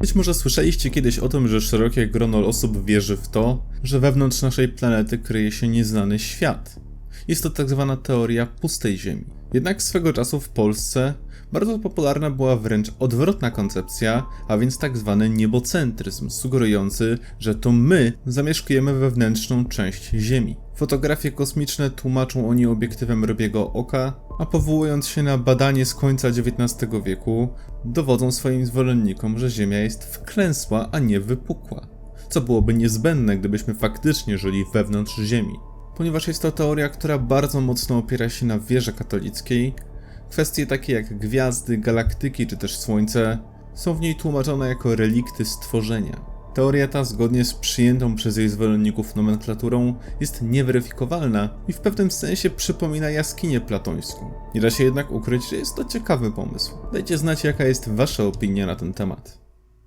Być może słyszeliście kiedyś o tym, że szerokie grono osób wierzy w to, że wewnątrz naszej planety kryje się nieznany świat. Jest to tak zwana teoria pustej Ziemi. Jednak swego czasu w Polsce bardzo popularna była wręcz odwrotna koncepcja, a więc tak zwany niebocentryzm, sugerujący, że to my zamieszkujemy wewnętrzną część Ziemi. Fotografie kosmiczne tłumaczą oni obiektywem rybiego oka, a powołując się na badanie z końca XIX wieku, dowodzą swoim zwolennikom, że Ziemia jest wklęsła, a nie wypukła. Co byłoby niezbędne, gdybyśmy faktycznie żyli wewnątrz Ziemi. Ponieważ jest to teoria, która bardzo mocno opiera się na wierze katolickiej, kwestie takie jak gwiazdy, galaktyki czy też Słońce są w niej tłumaczone jako relikty stworzenia. Teoria ta, zgodnie z przyjętą przez jej zwolenników nomenklaturą, jest nieweryfikowalna i w pewnym sensie przypomina jaskinię platońską. Nie da się jednak ukryć, że jest to ciekawy pomysł. Dajcie znać, jaka jest Wasza opinia na ten temat.